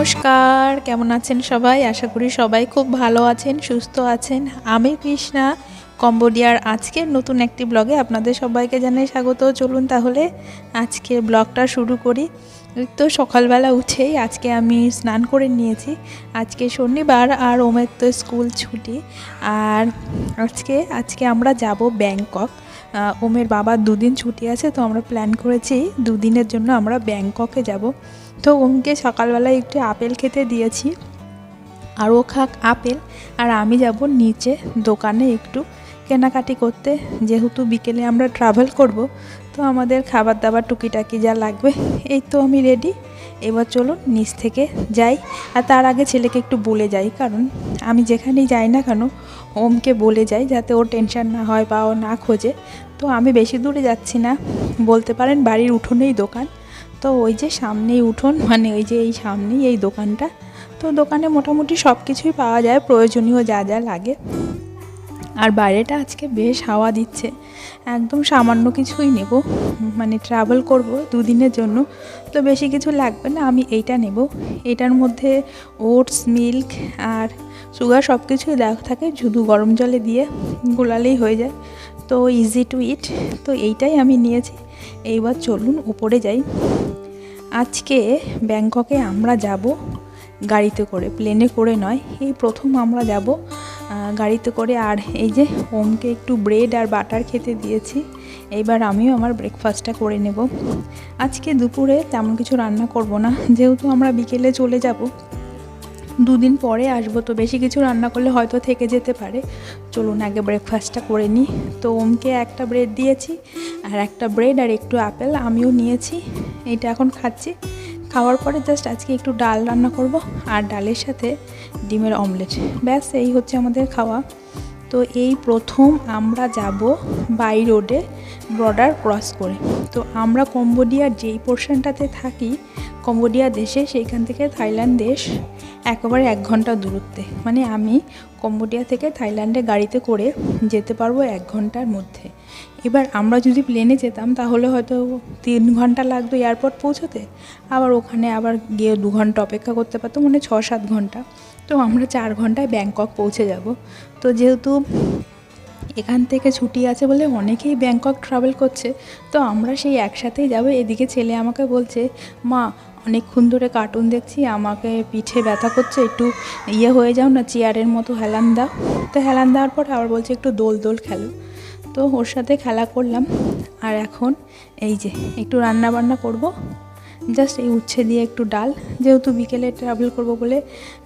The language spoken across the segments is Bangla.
নমস্কার, কেমন আছেন সবাই? আশা করি সবাই খুব ভালো আছেন, সুস্থ আছেন। আমি কৃষ্ণা, কম্বোডিয়ার আজকের নতুন একটি ব্লগে আপনাদের সবাইকে জানাই স্বাগত। চলুন তাহলে আজকে ব্লগটা শুরু করি। তো সকালবেলা উঠেই আজকে আমি স্নান করে নিয়েছি। আজকে শনিবার আর ওমের তো স্কুল ছুটি। আর আজকে আজকে আমরা যাব ব্যাংকক। ওমের বাবার দুদিন ছুটি আছে, তো আমরা প্ল্যান করেছি দুদিনের জন্য আমরা ব্যাংককে যাব। তো ওমকে সকালবেলায় একটু আপেল খেতে দিয়েছি। আর ও খাক আপেল, আর আমি যাব নিচে দোকানে একটু কেনাকাটি করতে। যেহেতু বিকেলে আমরা ট্রাভেল করব, তো আমাদের খাবার দাবার টুকিটাকি যা লাগবে, এই তো আমি রেডি এবার চলুন নিচ থেকে যাই, আর তার আগে ছেলেকে একটু বলে যাই, কারণ আমি যেখানেই যাই না কেন, ওমকে বলে যাই যাতে ওর টেনশন না হয় বা ও না খোঁজে। তো আমি বেশি দূরে যাচ্ছি না, বলতে পারেন বাড়ির উঠোনেই দোকান। তো ওই যে সামনেই উঠোন মানে ওই যে এই সামনেই এই দোকানটা। তো দোকানে মোটামুটি সব কিছুই পাওয়া যায়, প্রয়োজনীয় যা যা লাগে। আর বাইরেটা আজকে বেশ হাওয়া দিচ্ছে। একদম সামান্য কিছুই নেব মানে ট্রাভেল করব দুদিনের জন্য। তো বেশি কিছু লাগবে না, আমি এইটা নেব। এটার মধ্যে ওটস মিল্ক আর সুগার সব কিছুই দেওয়া থাকে, শুধু গরম জলে দিয়ে গোলালেই হয়ে যায়। তো ইজি টু ইট তো এইটাই আমি নিয়েছি। এইবার চলুন উপরে যাই। আজকে ব্যাংককে আমরা যাব গাড়িতে করে প্লেনে করে নয়, এই প্রথম আমরা যাব গাড়িতে করে। আর এই যে ওমকে একটু ব্রেড আর বাটার খেতে দিয়েছি, এইবার আমিও আমার ব্রেকফাস্টটা করে নেব। আজকে দুপুরে তেমন কিছু রান্না করব না, যেহেতু আমরা বিকেলে চলে যাব। দুদিন পরে আসব, তো বেশি কিছু রান্না করলে হয়তো থেকে যেতে পারে। চলুন, আগে ব্রেকফাস্টটা করে নিই। তো ওমকে একটা ব্রেড দিয়েছি, আর একটা ব্রেড আর একটু আপেল আমিও নিয়েছি। এটা এখন খাচ্ছি। খাওয়ার পরে জাস্ট আজকে একটু ডাল রান্না করব, আর ডালের সাথে ডিমের অমলেট ব্যাস, এই হচ্ছে আমাদের খাওয়া। তো এই প্রথম আমরা যাব বাই রোডে বর্ডার ক্রস করে। তো আমরা কম্বোডিয়ার যেই পোর্শনটাতে থাকি, কম্বোডিয়া দেশে, সেইখান থেকে থাইল্যান্ড দেশ। একেবারে এক ঘণ্টা দূরত্বে। মানে আমি কম্বোডিয়া থেকে থাইল্যান্ডে গাড়িতে করে যেতে পারব এক ঘণ্টার মধ্যে। এবার আমরা যদি প্লেনে যেতাম, তাহলে হয়তো তিন ঘণ্টা লাগতো এয়ারপোর্ট পৌঁছতে। আবার ওখানে আবার গিয়ে দু ঘণ্টা অপেক্ষা করতে পারতাম মানে ছ সাত ঘণ্টা। তো আমরা চার ঘন্টায় ব্যাংকক পৌঁছে যাব। তো যেহেতু এখান থেকে ছুটি আছে বলে অনেকেই ব্যাংকক ট্রাভেল করছে, তো আমরা সেই একসাথেই যাব। এদিকে ছেলে আমাকে বলছে, মা অনেকক্ষণ ধরে কার্টুন দেখছি, আমাকে পিঠে ব্যথা করছে, একটু ইয়ে হয়ে যাও না, চেয়ারের মতো হেলান দাও। তো হেলান দেওয়ার পর আবার বলছে একটু দোল দোল খেলো। তো ওর সাথে খেলা করলাম। আর এখন এই যে, একটু রান্না বান্না করব। জাস্ট এই উচ্ছে দিয়ে একটু ডাল। যেহেতু বিকেলে ট্রাভেল করব বলে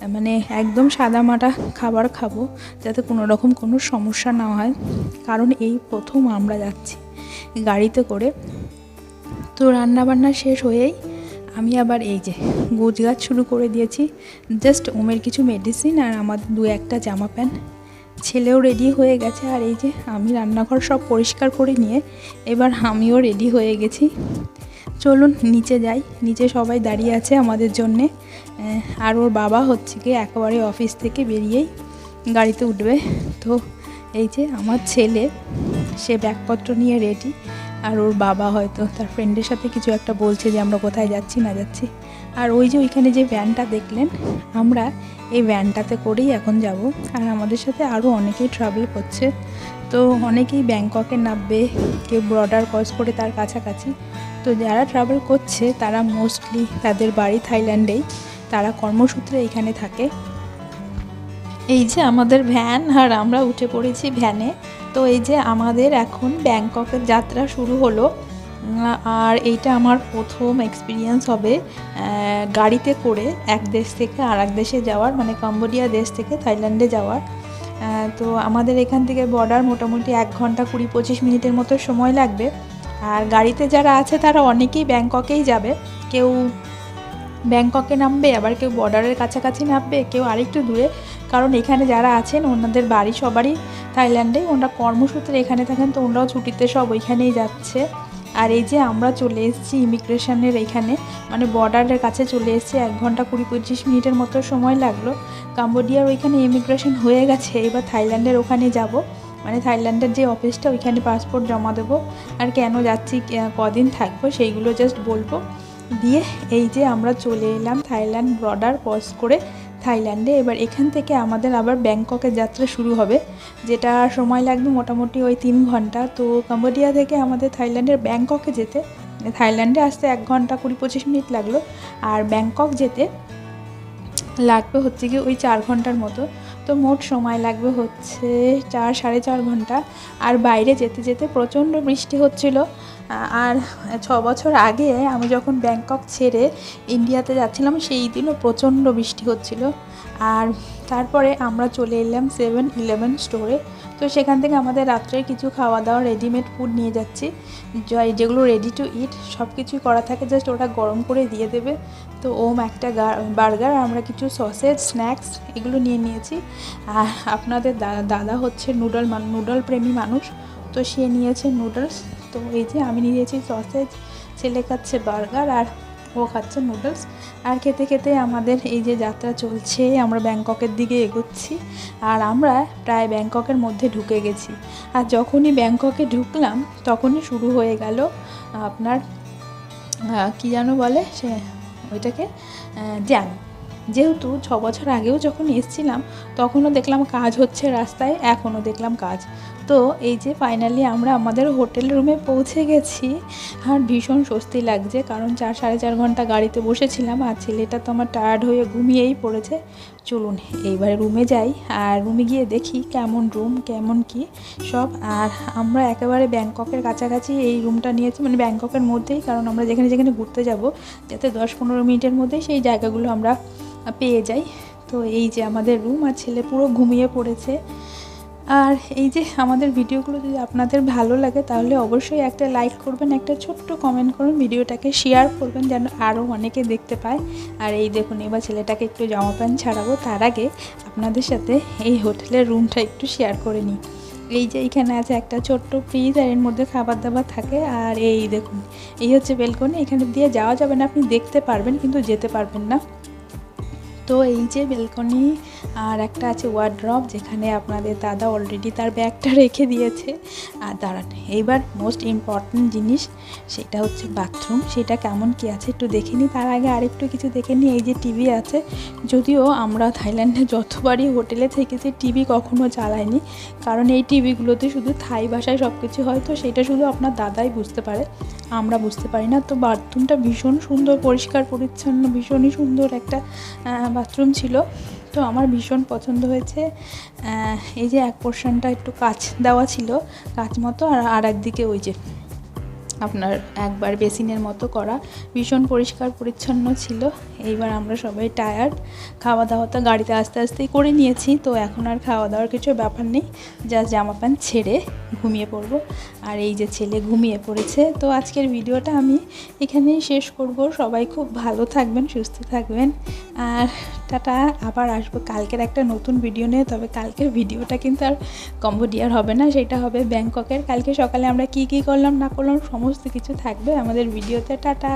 মানে একদম সাদা মাটা খাবার খাব, যাতে কোনো রকম কোনো সমস্যা না হয়। কারণ এই প্রথম আমরা যাচ্ছি গাড়িতে করে। তো রান্না বান্না শেষ হয়েই আমি আবার এই যে গোছ গাছ শুরু করে দিয়েছি। জাস্ট ওমের কিছু মেডিসিন আর আমার দু একটা জামা প্যান্ট। ছেলেও রেডি হয়ে গেছে আর এই যে আমি রান্নাঘর সব পরিষ্কার করে নিয়ে এবার আমিও রেডি হয়ে গেছি। চলুন নিচে যাই। নিচে সবাই দাঁড়িয়ে আছে আমাদের জন্যে। আর ওর বাবা হচ্ছে কি একেবারে অফিস থেকে বেরিয়েই গাড়িতে উঠবে। তো এই যে আমার ছেলে, সে ব্যাগপত্র নিয়ে রেডি আর ওর বাবা হয়তো তার ফ্রেন্ডের সাথে কিছু একটা বলছে যে আমরা কোথায় যাচ্ছি, না যাচ্ছি। আর ওই যে ওইখানে যে ভ্যানটা দেখলেন, আমরা এই ভ্যানটাতে করেই এখন যাব। আর আমাদের সাথে আরও অনেকেই ট্রাভেল করছে। তো অনেকেই ব্যাংককে নামবে, কেউ বর্ডার ক্রস করে তার কাছাকাছি। তো যারা ট্রাভেল করছে, তারা মোস্টলি তাদের বাড়ি থাইল্যান্ডেই। তারা কর্মসূত্রে এখানে থাকে। এই যে আমাদের ভ্যান আর আমরা উঠে পড়েছি ভ্যানে তো এই যে আমাদের এখন ব্যাংককের যাত্রা শুরু হলো, আর এইটা আমার প্রথম এক্সপিরিয়েন্স হবে গাড়িতে করে এক দেশ থেকে আর এক দেশে যাওয়ার মানে কম্বোডিয়া দেশ থেকে থাইল্যান্ডে যাওয়ার। তো আমাদের এখান থেকে বর্ডার মোটামুটি এক ঘণ্টা কুড়ি পঁচিশ মিনিটের মতো সময় লাগবে। আর গাড়িতে যারা আছে তারা অনেকেই ব্যাংককেই যাবে। কেউ ব্যাংককে নামবে, আবার কেউ বর্ডারের কাছাকাছি নামবে, কেউ আরেকটু দূরে। কারণ এখানে যারা আছেন, ওনাদের বাড়ি সবারই থাইল্যান্ডে, ওনারা কর্মসূত্রে এখানে থাকেন, তো ওনারাও ছুটিতে সব ওইখানেই যাচ্ছে। আর এই যে আমরা চলে এসেছি ইমিগ্রেশনের এখানে মানে বর্ডারের কাছে চলে এসেছি, এক ঘণ্টা কুড়ি পঁচিশ মিনিটের মতো সময় লাগল। কাম্বোডিয়ার ওইখানে ইমিগ্রেশন হয়ে গেছে, এবার থাইল্যান্ডের ওখানে যাব। মানে থাইল্যান্ডের যে অফিসটা, ওইখানে পাসপোর্ট জমা দেবো। আর কেন যাচ্ছি কদিন থাকব, সেইগুলো জাস্ট বলব। দিয়ে এই যে আমরা চলে এলাম থাইল্যান্ড বর্ডার ক্রস করে থাইল্যান্ডে, এবার এখান থেকে আমাদের আবার ব্যাংককের যাত্রা শুরু হবে, যেটা সময় লাগবে মোটামুটি ওই তিন ঘণ্টা। তো কম্বোডিয়া থেকে আমাদের থাইল্যান্ডের ব্যাংককে যেতে, থাইল্যান্ডে আসতে এক ঘণ্টা কুড়ি পঁচিশ মিনিট লাগল, আর ব্যাংকক যেতে লাগবে হচ্ছে কি ওই চার ঘণ্টার মতো। তো মোট সময় লাগবে হচ্ছে চার, সাড়ে চার ঘণ্টা। আর বাইরে যেতে যেতে প্রচণ্ড বৃষ্টি হচ্ছিল আর ছ বছর আগে আমি যখন ব্যাংকক ছেড়ে ইন্ডিয়াতে যাচ্ছিলাম, সেই দিনও প্রচণ্ড বৃষ্টি হচ্ছিল। আর তারপরে আমরা চলে এলাম সেভেন ইলেভেন স্টোরে। তো সেখান থেকে আমাদের রাত্রে কিছু খাওয়া দাওয়া রেডিমেড ফুড নিয়ে যাচ্ছি। যেগুলো রেডি টু ইট সব কিছুই করা থাকে জাস্ট ওটা গরম করে দিয়ে দেবে। তো ওম একটা বার্গার, আমরা কিছু সসেজ স্ন্যাক্স এগুলো নিয়ে নিয়েছি। আর আপনাদের দাদা হচ্ছে নুডল নুডল প্রেমী মানুষ। তো সে নিয়েছে নুডলস তো এই যে আমি নিয়েছি সসেজ ছেলে খাচ্ছে বার্গার আর ও খাচ্ছে নুডলস আর খেতে খেতে আমাদের এই যে যাত্রা চলছে, আমরা ব্যাংককের দিকে এগোচ্ছি আর আমরা প্রায় ব্যাংককের মধ্যে ঢুকে গেছি। আর যখনই ব্যাংককে ঢুকলাম, তখনই শুরু হয়ে গেল আপনার কি যেন বলে সে, ওইটাকে জ্যাম যেহেতু ছ বছর আগেও যখন এসছিলাম, তখনও দেখলাম কাজ হচ্ছে রাস্তায়, এখনও দেখলাম কাজ। তো এই যে ফাইনালি আমরা আমাদের হোটেল রুমে পৌঁছে গেছি, আর ভীষণ স্বস্তি লাগছে, কারণ চার সাড়ে চার ঘণ্টা গাড়িতে বসেছিলাম, আর ছেলেটা তো আমার টায়ার্ড হয়ে ঘুমিয়েই পড়েছে। চলুন এইবারে রুমে যাই আর রুমে গিয়ে দেখি কেমন রুম কেমন কি সব। আর আমরা একেবারে ব্যাংককের কাছাকাছি এই রুমটা নিয়েছি মানে ব্যাংককের মধ্যেই, কারণ আমরা যেখানে যেখানে ঘুরতে যাব, যাতে দশ পনেরো মিনিটের মধ্যে সেই জায়গাগুলো আমরা পেয়ে যাই। তো এই যে আমাদের রুম আর ছেলে পুরো ঘুমিয়ে পড়েছে। আর এই যে আমাদের ভিডিওগুলো যদি আপনাদের ভালো লাগে, তাহলে অবশ্যই একটা লাইক করবেন, একটা ছোট্ট কমেন্ট করুন, ভিডিওটাকে শেয়ার করবেন যেন আরও অনেকে দেখতে পায়। আর এই দেখুন, এবার ছেলেটাকে একটু জামা প্যান্ট ছাড়াবো, তার আগে আপনাদের সাথে এই হোটেলের রুমটা একটু শেয়ার করে নিই। এই যে এইখানে আছে একটা ছোট্ট ফ্রিজ আর এর মধ্যে খাবার দাবার থাকে। আর এই দেখুন, এই হচ্ছে বেলকনি এখানে দিয়ে যাওয়া যাবে না, আপনি দেখতে পারবেন কিন্তু যেতে পারবেন না। তো এই যে বেলকনি, আর একটা আছে ওয়ার্ড্রপ যেখানে আপনাদের দাদা অলরেডি তার ব্যাগটা রেখে দিয়েছে। আর দাঁড়ান, এইবার মোস্ট ইম্পর্ট্যান্ট জিনিস সেটা হচ্ছে বাথরুম সেটা কেমন কি আছে একটু দেখে নিই। তার আগে আরেকটু কিছু দেখে নিই। এই যে টিভি আছে, যদিও আমরা থাইল্যান্ডে যতবারই হোটেলে থেকেছি টিভি কখনো চালাইনি। কারণ এই টিভিগুলোতে শুধু থাই ভাষায় সব কিছু হয়, তো সেটা শুধু আপনার দাদাই বুঝতে পারে। আমরা বুঝতে পারি না। তো বাথরুমটা ভীষণ সুন্দর, পরিষ্কার, পরিচ্ছন্ন, ভীষণই সুন্দর একটা বাথরুম ছিল। তো আমার ভীষণ পছন্দ হয়েছে। এই যে এক পোর্শনটা একটু কাচ দেওয়া ছিল, কাচ মতো, আর আর একদিকে ওই যে আপনার একবার বেসিনের মতো করা ভীষণ পরিষ্কার পরিচ্ছন্ন ছিল। এইবার আমরা সবাই টায়ার্ড খাওয়া দাওয়া তো গাড়িতে আস্তে আস্তেই করে নিয়েছি, তো এখন আর খাওয়া দাওয়ার কিছু ব্যাপার নেই। জাস্ট জামা প্যান্ট ছেড়ে ঘুমিয়ে পড়ব। আর এই যে ছেলে ঘুমিয়ে পড়েছে, তো আজকের ভিডিওটা আমি এখানেই শেষ করব। সবাই খুব ভালো থাকবেন, সুস্থ থাকবেন। আর টাটা, আবার আসব কালকের একটা নতুন ভিডিও নিয়ে। তবে কালকের ভিডিওটা কিন্তু আর কম্বোডিয়ার হবে না, সেটা হবে ব্যাংককের কালকে সকালে আমরা কি কি করলাম, না করলাম সমস্ত কিছু থাকবে আমাদের ভিডিওতে টাটা।